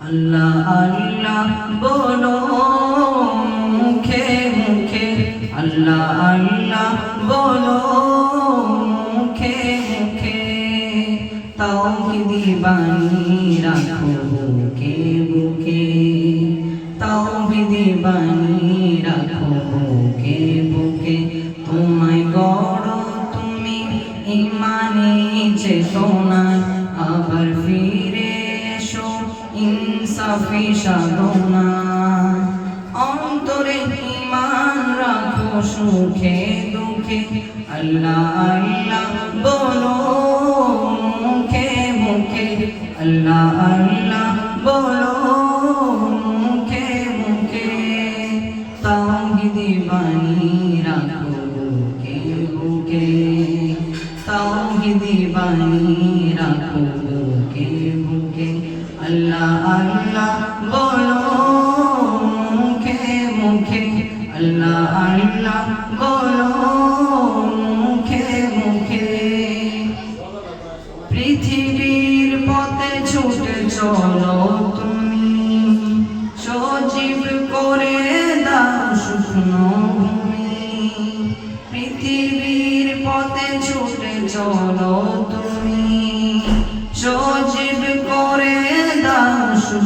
আল্লাহ আল্লাহ, বলো মুখে মুখে। আল্লাহ আল্লাহ, বলো মুখে মুখে। তাওহিদি বাণী রাখো বুকে বুকে। তাওহিদি বাণী রাখো বুকে তোমায় গড় তুমি ইমানে চেতনায় ইনসাফি সাধনা অন্তরে ইমান রাখো, সুখে, দুঃখে। আল্লাহ আল্লাহ বলো, মুখে মুখে। আল্লাহ আল্লাহ বলো, মুখে মুখে। তাওহিদি বাণী রাখো, বুকে বুকে। তাওহিদি বাণী আল্লাহ আল্লাহ, বলো মুখে মুখে। আল্লাহ আল্লাহ, বলো মুখে মুখে। পৃথিবীর পথে ছুটে চলো তুমি। সজীব করে দাও শুকনো ভূমি। পৃথিবীর পথে ছুটে চলো তুমি।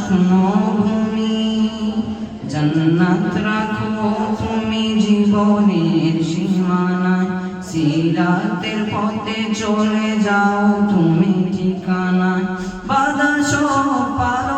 শুকনো ভূমি জান্নাত রাখো তুমি জীবনের সীমানায়। সিরাতের পথে চলে যাও তুমি ঠিকানায়। বাধা সব পারো